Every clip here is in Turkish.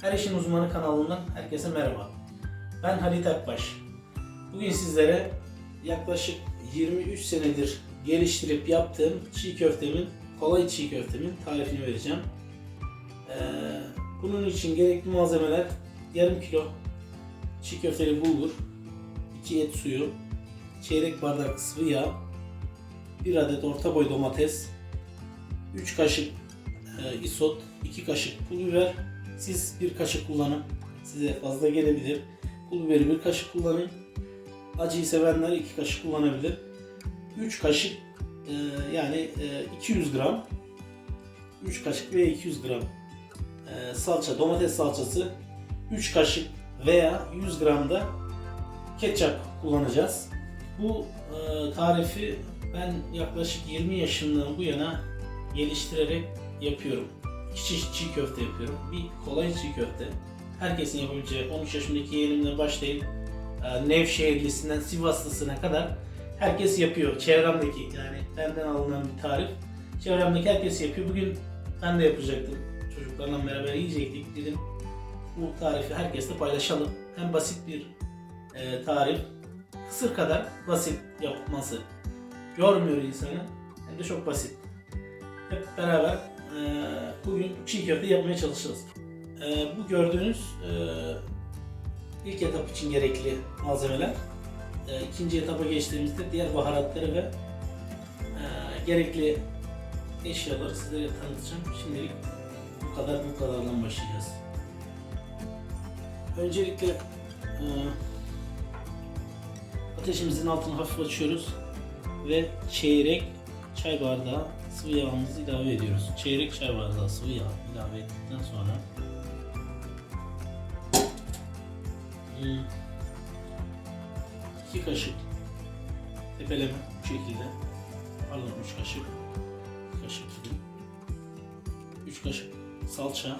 Her İşin Uzmanı kanalından herkese merhaba. Ben Halit Akbaş. Bugün sizlere yaklaşık 23 senedir geliştirip yaptığım çiğ köftemin, kolay çiğ köftemin tarifini vereceğim. Ee, bunun için gerekli malzemeler yarım kilo çiğ köfteli bulgur, 2 et suyu, çeyrek bardak sıvı yağ, 1 adet orta boy domates, 3 kaşık e, isot, 2 kaşık pul biber. Siz bir kaşık kullanın. Size fazla gelebilir. Pul biberi bir kaşık kullanın. Acıyı sevenler 2 kaşık kullanabilir. 3 kaşık e, yani e, 200 gram 3 kaşık veya 200 gram e, salça, domates salçası 3 kaşık veya 100 gram da ketçap kullanacağız. Bu e, tarifi ben yaklaşık 20 yaşından bu yana geliştirerek yapıyorum. İki çiğ köfte yapıyorum. Bir kolay çiğ köfte. Herkesin yapabileceği 13 yaşındaki yeğenimle başlayıp e, Nevşehirlisinden Sivaslısına kadar herkes yapıyor. Çevremdeki yani benden alınan bir tarif. Çevremdeki herkes yapıyor. Bugün ben de yapacaktım. Çocuklarla beraber yiyecektik. Dedim bu tarifi herkesle paylaşalım. Hem basit bir e, tarif, kısır kadar basit yapması. Yormuyor insanı. Hem de çok basit. Hep beraber bugün çiğ köfte yapmaya çalışacağız. E, bu gördüğünüz e, ilk etap için gerekli malzemeler. E, ikinci etapa geçtiğimizde diğer baharatları ve e, gerekli eşyaları sizlere tanıtacağım. Şimdilik bu kadar bu kadardan başlayacağız. Öncelikle e, ateşimizin altını hafif açıyoruz ve çeyrek çay bardağı sıvı yağımızı ilave ediyoruz. Çeyrek çay bardağı sıvı yağ ilave ettikten sonra iki kaşık tepeleme bu şekilde pardon üç kaşık iki kaşık dedim. üç kaşık salça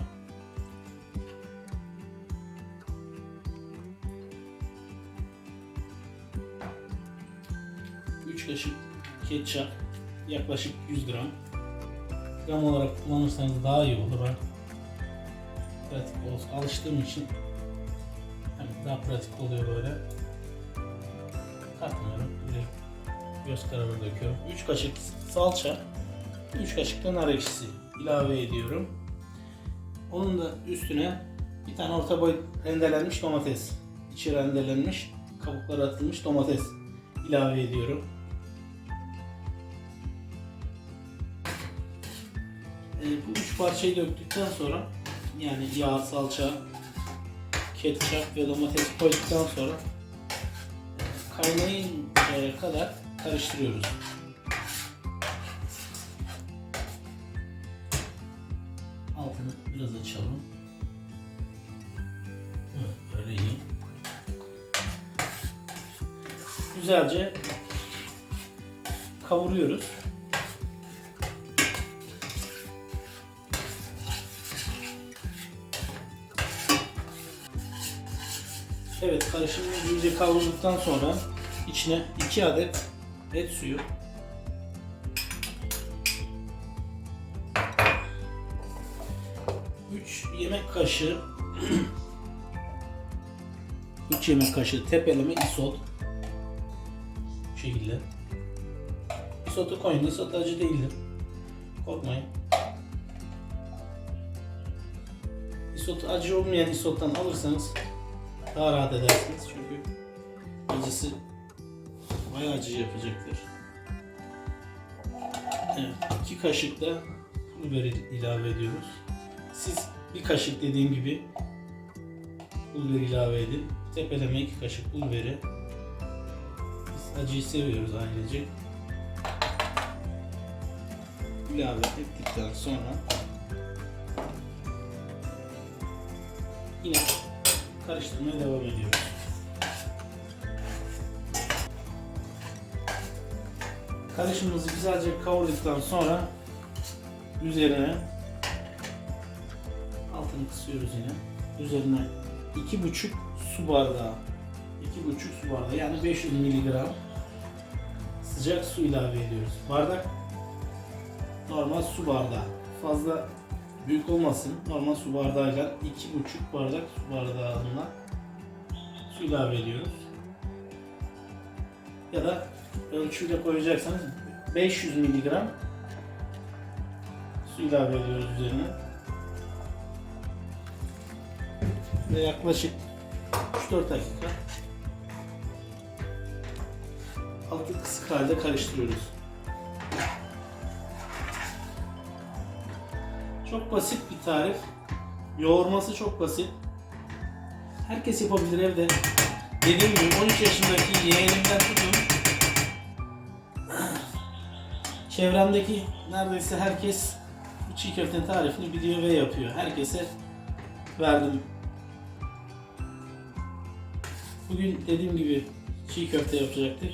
üç kaşık ketçap yaklaşık 100 gram. Gram olarak kullanırsanız daha iyi olur. Ben pratik olsun, alıştığım için hani daha pratik oluyor böyle. Katmıyorum. Göz kararı döküyorum. 3 kaşık salça, 3 kaşık da nar ekşisi ilave ediyorum. Onun da üstüne bir tane orta boy rendelenmiş domates. içi rendelenmiş, kabukları atılmış domates ilave ediyorum. Bu üç parçayı döktükten sonra yani yağ, salça, ketçap ve domates koyduktan sonra e, kaynayıncaya kadar karıştırıyoruz. Altını biraz açalım. Böyle iyi. Güzelce kavuruyoruz. Evet karışımımız iyice kavrulduktan sonra içine 2 adet et suyu. Üç yemek kaşığı 3 yemek kaşığı tepeleme isot. Bu şekilde. İsotu koyun isot acı değildir. Korkmayın. İsot acı olmayan isottan alırsanız daha rahat edersiniz çünkü acısı bayağı acı yapacaktır. Evet, iki kaşık da pul ilave ediyoruz. Siz bir kaşık dediğim gibi pul ilave edin. Tepeleme iki kaşık pul biberi. Biz acıyı seviyoruz ailecek. İlave ettikten sonra yine karıştırmaya devam ediyoruz. Karışımımızı güzelce kavurduktan sonra üzerine altını kısıyoruz yine. Üzerine iki buçuk su bardağı iki buçuk su bardağı yani 500 miligram sıcak su ilave ediyoruz. Bardak normal su bardağı. Fazla büyük olmasın. Normal su bardağıyla 2,5 bardak su bardağına su ilave ediyoruz. Ya da ölçüyle koyacaksanız 500 miligram su ilave ediyoruz üzerine. Ve yaklaşık 3-4 dakika altı kısık halde karıştırıyoruz. Çok basit bir tarif. Yoğurması çok basit. Herkes yapabilir evde. Dediğim gibi 13 yaşındaki yeğenimden tutun. Çevremdeki neredeyse herkes bu çiğ köftenin tarifini biliyor ve yapıyor. Herkese verdim. Bugün dediğim gibi çiğ köfte yapacaktık.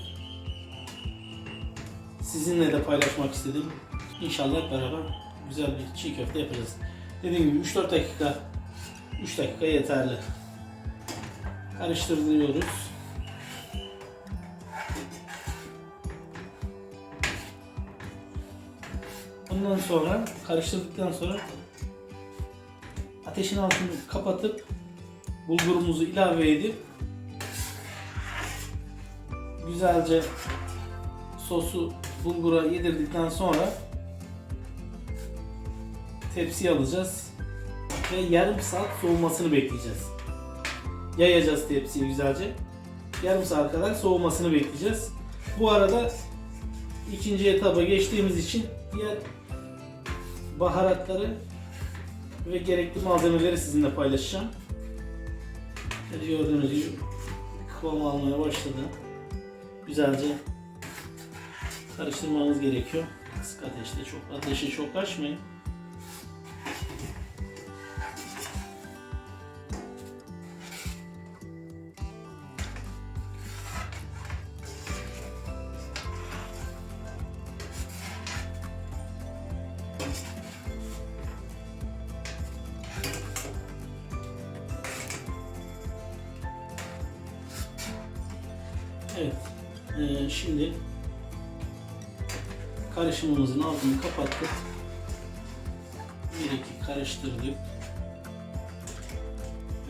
Sizinle de paylaşmak istedim. İnşallah beraber güzel bir çiğ köfte yapacağız. Dediğim gibi 3-4 dakika 3 dakika yeterli. Karıştırıyoruz. Ondan sonra karıştırdıktan sonra ateşin altını kapatıp bulgurumuzu ilave edip güzelce sosu bulgura yedirdikten sonra tepsiye alacağız ve yarım saat soğumasını bekleyeceğiz. Yayacağız tepsiyi güzelce. Yarım saat kadar soğumasını bekleyeceğiz. Bu arada ikinci etaba geçtiğimiz için diğer baharatları ve gerekli malzemeleri sizinle paylaşacağım. Evet, gördüğünüz gibi kıvam almaya başladı. Güzelce karıştırmanız gerekiyor. Kısık ateşte çok ateşi çok açmayın. Evet. Ee, şimdi karışımımızın altını kapattık. Bir iki karıştırdık.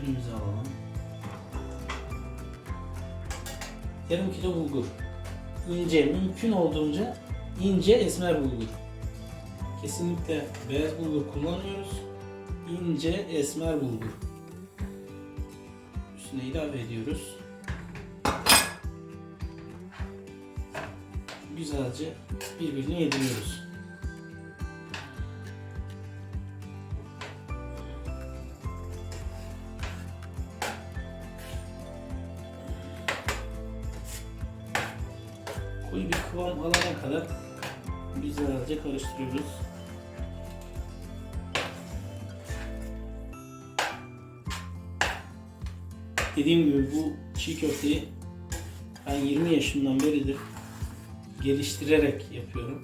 Önümüze alalım. Yarım kilo bulgur. İnce, mümkün olduğunca ince esmer bulgur. Kesinlikle beyaz bulgur kullanmıyoruz. İnce esmer bulgur. Üstüne ilave ediyoruz. Güzelce birbirine yediriyoruz. Koyu bir kıvam alana kadar güzelce karıştırıyoruz. Dediğim gibi bu çiğ köfteyi ben 20 yaşımdan beridir geliştirerek yapıyorum.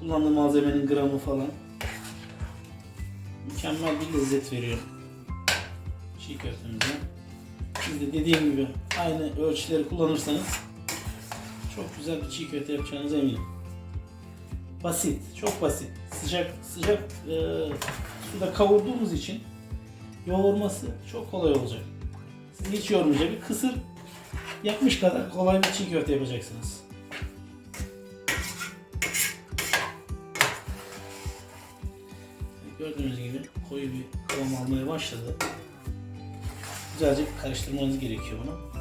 Kullandığım malzemenin gramı falan mükemmel bir lezzet veriyor çiğ köftemize. Siz de dediğim gibi aynı ölçüleri kullanırsanız çok güzel bir çiğ köfte yapacağınıza eminim. Basit, çok basit. Sıcak sıcak e, suda kavurduğumuz için yoğurması çok kolay olacak. Hiç yormayacak bir kısır yapmış kadar kolay bir çiğ köfte yapacaksınız. Gördüğünüz gibi koyu bir kıvam almaya başladı. Güzelce karıştırmanız gerekiyor bunu.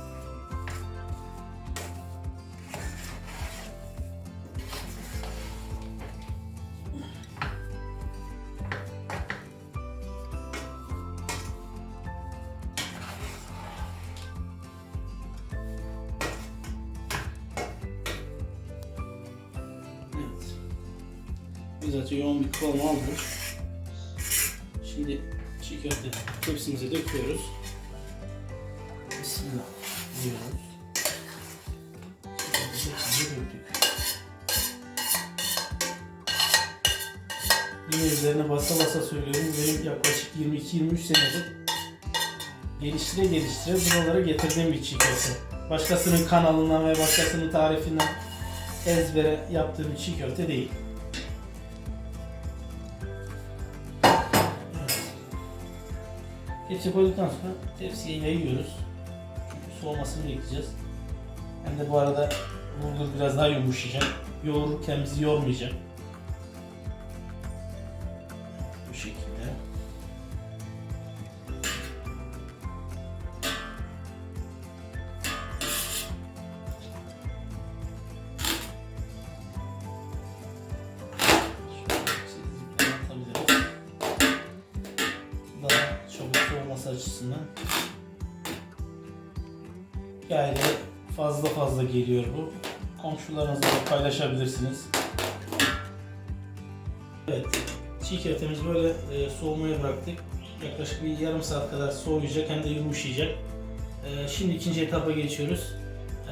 Güzelce yoğun bir kıvam aldı. Şimdi çiğ köfte tepsimize döküyoruz. Bismillah diyoruz. Yine üzerine basa basa söylüyorum. Benim yaklaşık 22-23 senedir geliştire geliştire buralara getirdiğim bir çiğ köfte. Başkasının kanalından ve başkasının tarifinden ezbere yaptığım çiğ köfte değil. Ketçap koyduktan sonra tepsiye yayıyoruz. Çünkü soğumasını bekleyeceğiz. Hem de bu arada bulgur biraz daha yumuşayacak. Yoğururken bizi yormayacak. Paylaşabilirsiniz. Evet, çiğ köftemizi böyle e, soğumaya bıraktık. Yaklaşık bir yarım saat kadar soğuyacak hem de yumuşayacak. E, şimdi ikinci etapa geçiyoruz.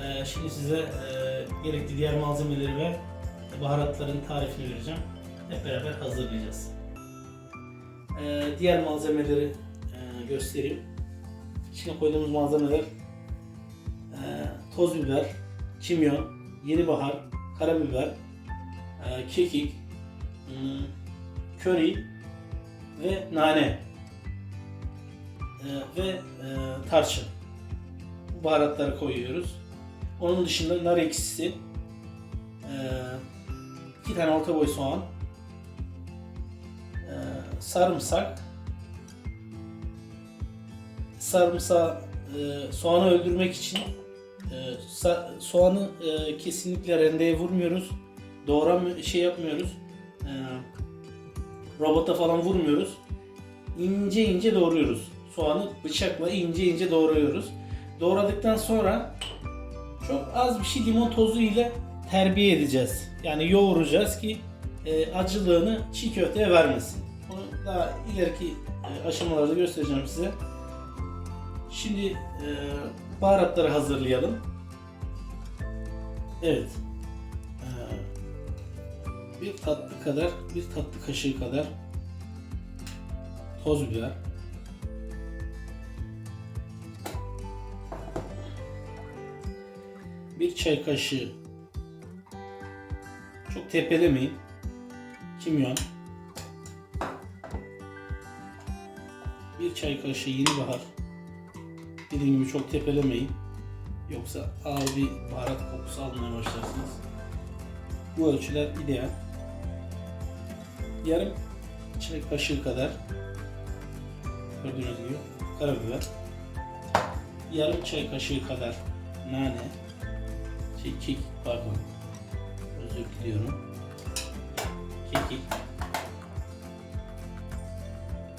E, şimdi size e, gerekli diğer malzemeleri ve baharatların tarifini vereceğim. Hep beraber hazırlayacağız. E, diğer malzemeleri e, göstereyim. İçine koyduğumuz malzemeler e, toz biber, kimyon, yeni bahar, karabiber, e, kekik, hmm, köri ve nane E, ve e, tarçın. Bu baharatları koyuyoruz. Onun dışında nar ekşisi, e, iki tane orta boy soğan, e, sarımsak, sarımsağı e, soğanı öldürmek için soğanı e, kesinlikle rendeye vurmuyoruz. Doğram şey yapmıyoruz. E, robota falan vurmuyoruz. İnce ince doğruyoruz. Soğanı bıçakla ince ince doğruyoruz. Doğradıktan sonra çok az bir şey limon tozu ile terbiye edeceğiz. Yani yoğuracağız ki e, acılığını çiğ köfteye vermesin. Bunu daha ileriki e, aşamalarda göstereceğim size. Şimdi baharatları hazırlayalım. Evet. E, bir tatlı kadar, bir tatlı kaşığı kadar toz biber. Bir çay kaşığı çok tepelemeyin. Kimyon. Bir çay kaşığı yeni bahar. Dediğim gibi çok tepelemeyin. Yoksa ağır bir baharat kokusu almaya başlarsınız. Bu ölçüler ideal. Yarım çay kaşığı kadar gördüğünüz gibi karabiber. Yarım çay kaşığı kadar nane. Şey, kekik pardon. Özür diliyorum. Kekik.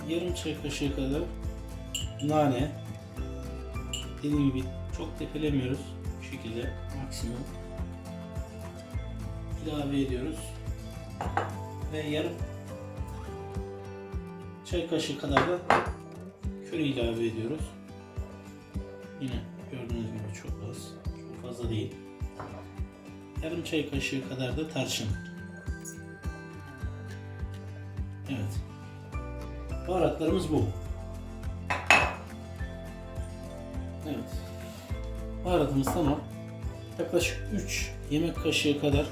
Yarım çay kaşığı kadar nane. Dediğim gibi çok tepelemiyoruz. Bu şekilde maksimum. ilave ediyoruz. Ve yarım çay kaşığı kadar da köri ilave ediyoruz. Yine gördüğünüz gibi çok az. Çok fazla değil. Yarım çay kaşığı kadar da tarçın. Evet. Baharatlarımız bu. Baharatımız tamam. Yaklaşık 3 yemek kaşığı kadar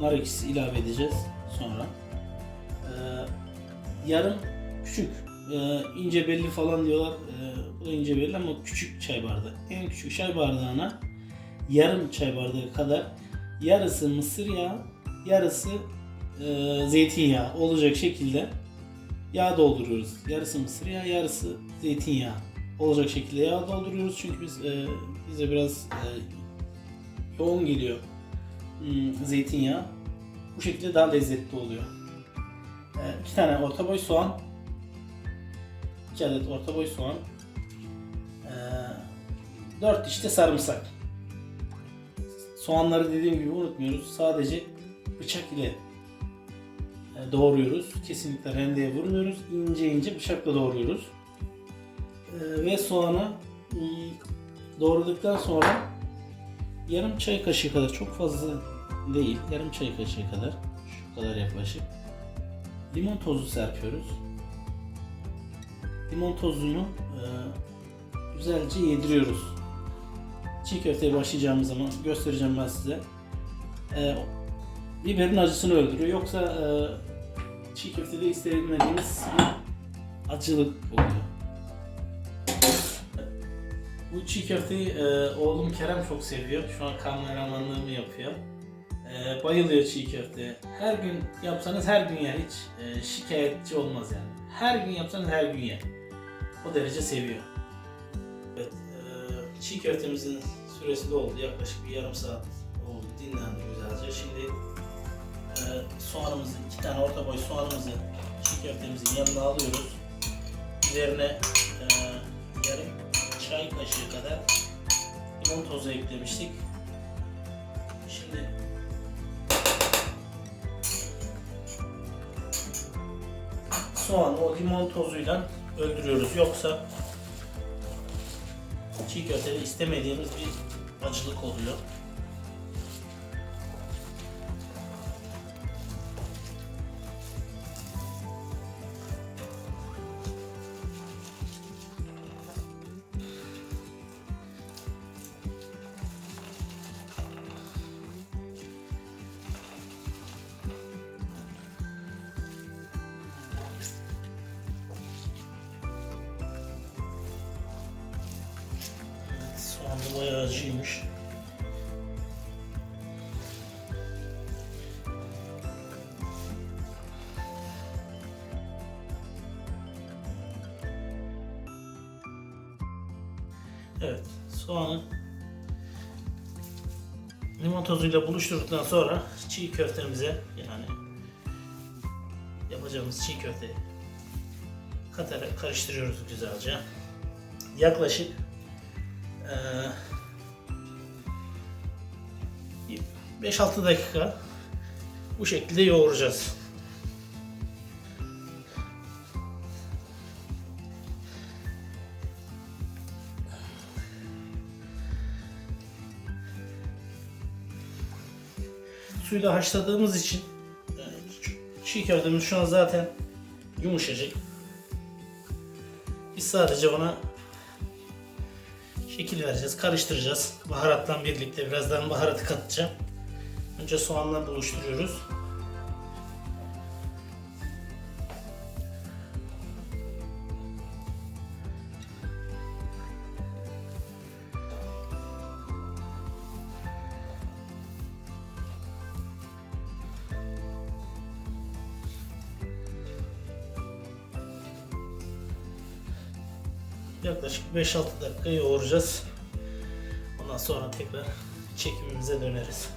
nar ekşisi ilave edeceğiz sonra. Ee, yarım küçük e, ince belli falan diyorlar. E, bu da ince belli ama küçük çay bardağı. En küçük çay bardağına yarım çay bardağı kadar yarısı mısır yağı, yarısı e, zeytinyağı olacak şekilde yağ dolduruyoruz. Yarısı mısır yağı, yarısı zeytinyağı olacak şekilde yağ dolduruyoruz çünkü biz e, bize biraz e, yoğun geliyor hmm, zeytinyağı. Bu şekilde daha lezzetli oluyor. E, iki tane orta boy soğan, iki adet orta boy soğan, e, dört diş de sarımsak. Soğanları dediğim gibi unutmuyoruz. Sadece bıçak ile e, doğruyoruz. Kesinlikle rendeye vurmuyoruz. İnce ince bıçakla doğruyoruz. Ee, ve soğanı doğradıktan sonra yarım çay kaşığı kadar çok fazla değil yarım çay kaşığı kadar şu kadar yaklaşık limon tozu serpiyoruz. Limon tozunu e, güzelce yediriyoruz. Çiğ köfteye başlayacağımız zaman göstereceğim ben size. e, biberin acısını öldürüyor. Yoksa e, çiğ köftede istemediğimiz bir acılık oluyor. Bu çiğ köfteyi e, oğlum Kerem çok seviyor. Şu an kameramanlığımı yapıyor. E, bayılıyor çiğ köfte. Her gün yapsanız her gün yer hiç e, şikayetçi olmaz yani. Her gün yapsanız her gün yer. O derece seviyor. Evet, e, çiğ köftemizin süresi doldu. Yaklaşık bir yarım saat oldu. Dinlendi güzelce. Şimdi e, soğanımızı, iki tane orta boy soğanımızı çiğ köftemizin yanına alıyoruz. Üzerine çay kaşığı kadar limon tozu eklemiştik. Şimdi soğanı o limon tozuyla öldürüyoruz. Yoksa çiğ köftede istemediğimiz bir acılık oluyor. Soğanı limon tozuyla buluşturduktan sonra çiğ köftemize yani yapacağımız çiğ köfteyi katarak karıştırıyoruz güzelce. Yaklaşık eee 5-6 dakika bu şekilde yoğuracağız. Suyla haşladığımız için çiğ köftemiz şu an zaten yumuşacık. Biz sadece ona şekil vereceğiz, karıştıracağız. Baharatla birlikte birazdan baharatı katacağım. Önce soğanla buluşturuyoruz. Yaklaşık 5-6 dakika yoğuracağız. Ondan sonra tekrar çekimimize döneriz.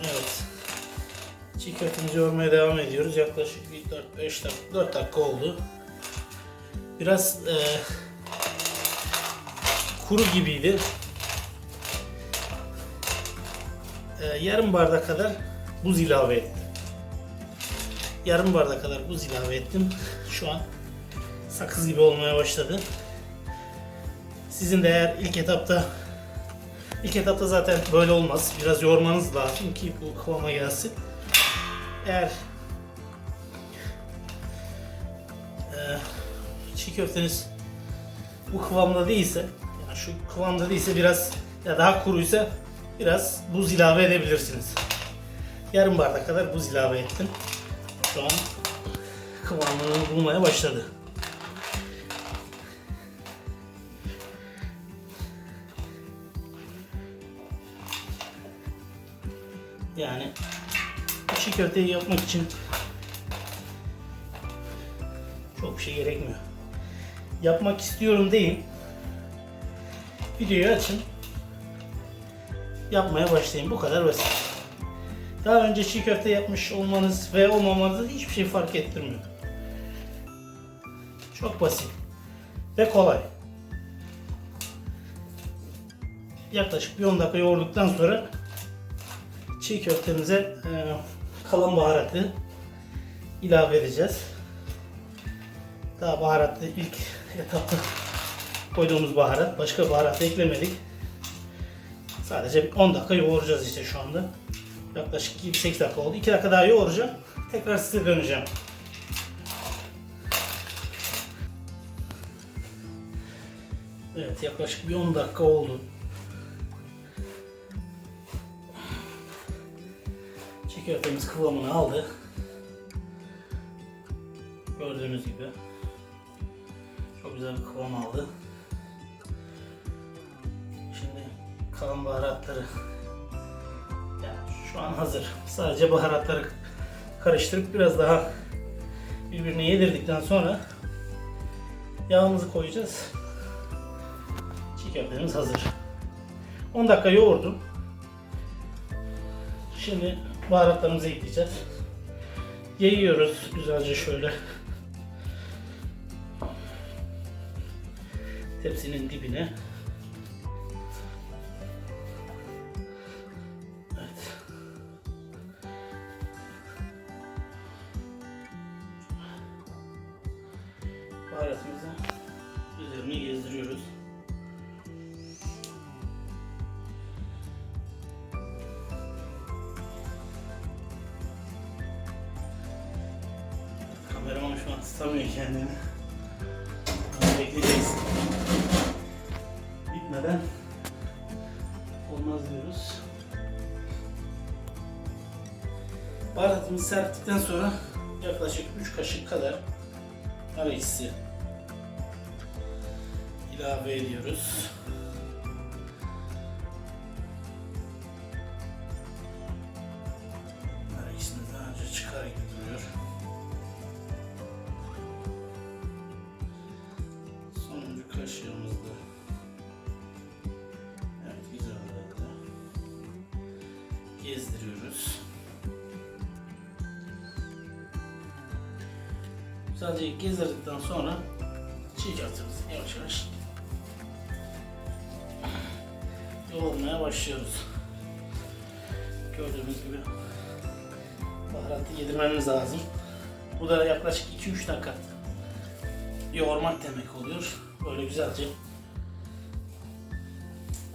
Evet. Çiğ yoğurmaya devam ediyoruz. Yaklaşık bir 4-5 dakika, 4 dakika oldu. Biraz e, kuru gibiydi. E, yarım bardak kadar buz ilave ettim yarım bardak kadar buz ilave ettim. Şu an sakız gibi olmaya başladı. Sizin de eğer ilk etapta ilk etapta zaten böyle olmaz. Biraz yoğurmanız lazım ki bu kıvama gelsin. Eğer e, çiğ köfteniz bu kıvamda değilse yani şu kıvamda değilse biraz ya daha kuruysa biraz buz ilave edebilirsiniz. Yarım bardak kadar buz ilave ettim şu an kıvamını bulmaya başladı. Yani çiğ köfteyi yapmak için çok bir şey gerekmiyor. Yapmak istiyorum deyin. Videoyu açın. Yapmaya başlayın. Bu kadar basit. Daha önce çiğ köfte yapmış olmanız ve olmamanız hiçbir şey fark ettirmiyor. Çok basit ve kolay. Yaklaşık bir 10 dakika yoğurduktan sonra çiğ köftemize e, kalan baharatı ilave edeceğiz. Daha baharatlı ilk etapta koyduğumuz baharat. Başka baharat eklemedik. Sadece 10 dakika yoğuracağız işte şu anda. Yaklaşık 7-8 dakika oldu. 2 dakika daha yoğuracağım. Tekrar size döneceğim. Evet yaklaşık bir 10 dakika oldu. Çikolatalarımız kıvamını aldı. Gördüğünüz gibi. Çok güzel bir kıvam aldı. Şimdi kalan baharatları şu an hazır. Sadece baharatları karıştırıp biraz daha birbirine yedirdikten sonra yağımızı koyacağız. Çiğ hazır. 10 dakika yoğurdum. Şimdi baharatlarımızı ekleyeceğiz. Yayıyoruz güzelce şöyle. Tepsinin dibine. Baharatımızı serptikten sonra yaklaşık 3 kaşık kadar nar ekşisi ilave ediyoruz.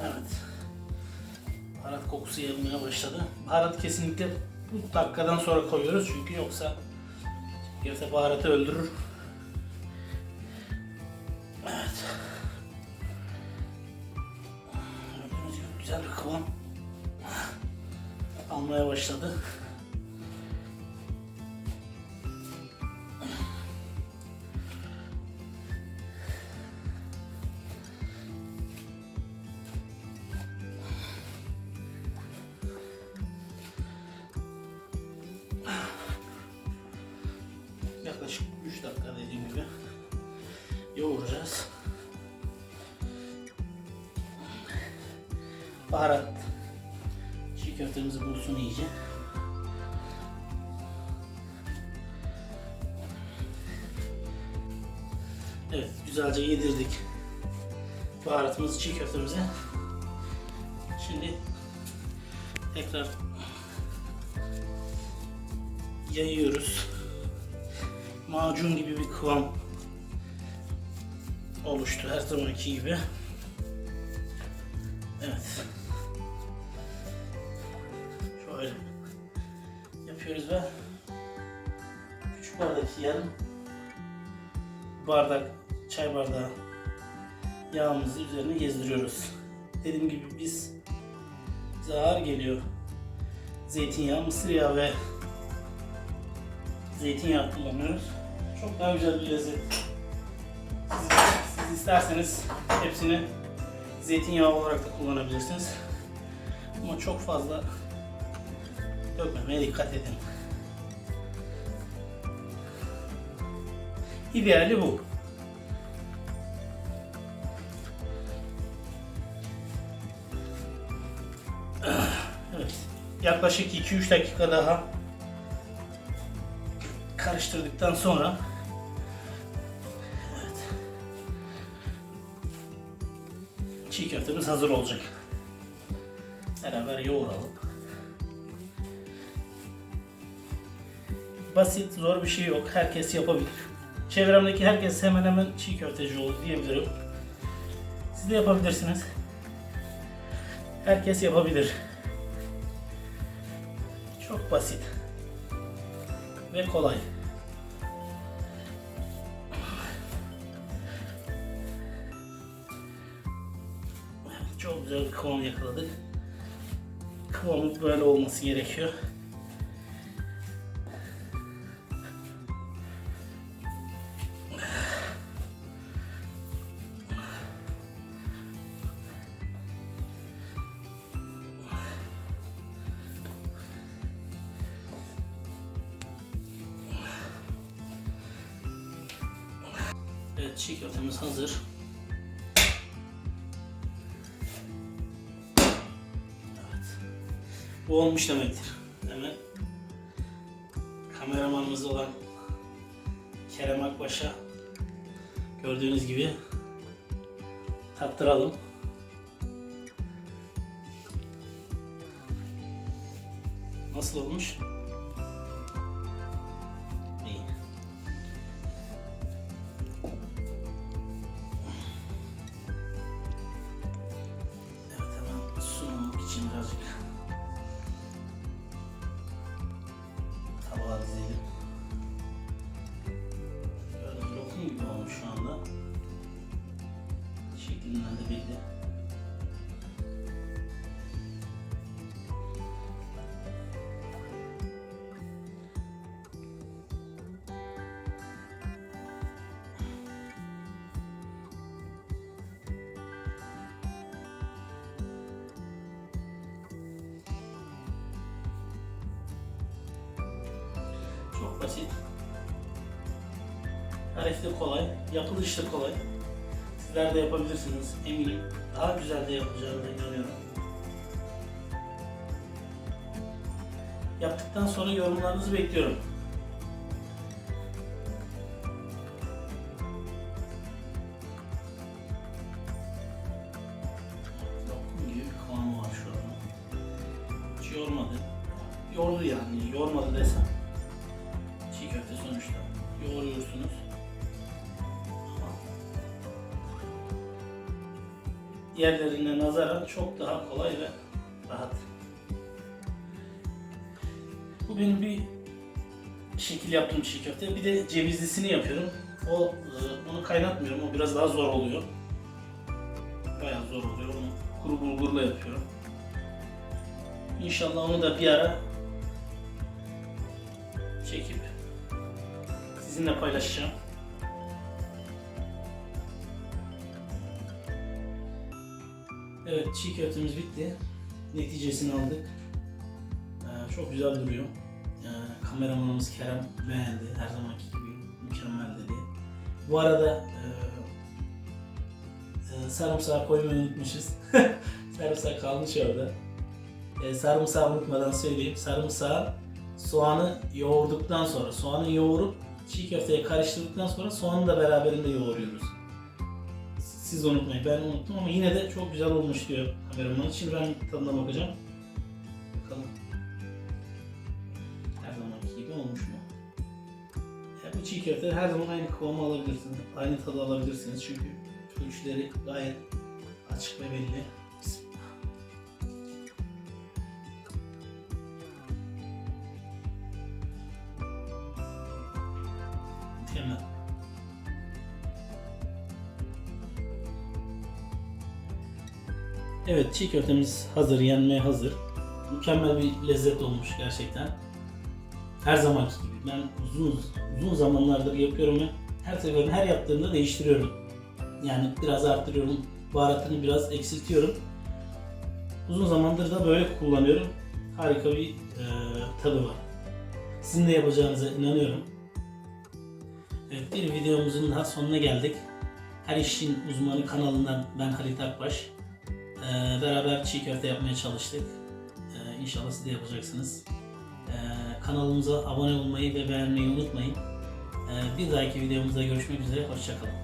Evet. Baharat kokusu gelmeye başladı. Baharat kesinlikle bu dakikadan sonra koyuyoruz çünkü yoksa köfte baharatı öldürür. Evet. Güzel bir kıvam almaya başladı. Evet, güzelce yedirdik baharatımızı çiğ köftemize. Şimdi tekrar yayıyoruz macun gibi bir kıvam oluştu her zamanki gibi. Evet. Şöyle yapıyoruz ve küçük bardak yarım bardak çay bardağı yağımızı üzerine gezdiriyoruz. Dediğim gibi biz bize ağır geliyor. Zeytinyağı, mısır yağı ve zeytinyağı kullanıyoruz. Çok daha güzel bir lezzet. Siz, siz isterseniz hepsini zeytinyağı olarak da kullanabilirsiniz. Ama çok fazla dökmemeye dikkat edin. İdeali bu. Yaklaşık 2-3 dakika daha karıştırdıktan sonra evet, çiğ köftemiz hazır olacak. Beraber yoğuralım. Basit, zor bir şey yok. Herkes yapabilir. Çevremdeki herkes hemen hemen çiğ köfteci olur diyebilirim. Siz de yapabilirsiniz. Herkes yapabilir. Basit ve kolay. Çok güzel bir kıvam yakaladık. Kıvamı böyle olması gerekiyor. Olmuş demektir. Hemen kameramanımız olan Kerem Akbaş'a gördüğünüz gibi tattıralım. Nasıl olmuş? İyi. Evet hemen sunumluk için birazcık basit. Tarifi de kolay, yapılışı da kolay. Sizler de yapabilirsiniz eminim. Daha güzel de yapacağına inanıyorum. Yaptıktan sonra yorumlarınızı bekliyorum. Yormadı. Yordu yani, yormadı desem. Diğerlerine nazaran çok daha kolay ve rahat. Bu benim bir şekil yaptığım çiğ köfte. Bir de cevizlisini yapıyorum. O e, bunu kaynatmıyorum. O biraz daha zor oluyor. Bayağı zor oluyor. Onu kuru bulgurla yapıyorum. İnşallah onu da bir ara çekip sizinle paylaşacağım. Evet çiğ köftemiz bitti. Neticesini aldık. Ee, çok güzel duruyor. Ee, kameramanımız Kerem beğendi. Her zamanki gibi mükemmel dedi. Bu arada e, e, sarımsağı koymayı unutmuşuz. Sarımsak kalmış orada. E, sarımsağı unutmadan söyleyeyim. Sarımsağı soğanı yoğurduktan sonra, soğanı yoğurup çiğ köfteye karıştırdıktan sonra soğanı da beraberinde yoğuruyoruz. Siz unutmayın, ben unuttum ama yine de çok güzel olmuş diyor kameraman. Şimdi ben tadına bakacağım. Bakalım. Her zamanki gibi olmuş mu? Ya bu çiğ köfte her zaman aynı kıvamı alabilirsiniz. Aynı tadı alabilirsiniz çünkü ölçüleri gayet açık ve belli. Evet çiğ köftemiz hazır, yenmeye hazır. Mükemmel bir lezzet olmuş gerçekten. Her zamanki gibi. Ben uzun uzun zamanlardır yapıyorum ve her seferinde her yaptığımda değiştiriyorum. Yani biraz arttırıyorum, baharatını biraz eksiltiyorum. Uzun zamandır da böyle kullanıyorum. Harika bir e, tadı var. Sizin de yapacağınıza inanıyorum. Evet bir videomuzun daha sonuna geldik. Her işin uzmanı kanalından ben Halit Akbaş. Ee, beraber çiğ köfte yapmaya çalıştık. Ee, inşallah siz de yapacaksınız. Ee, kanalımıza abone olmayı ve beğenmeyi unutmayın. Bir dahaki videomuzda görüşmek üzere. Hoşçakalın.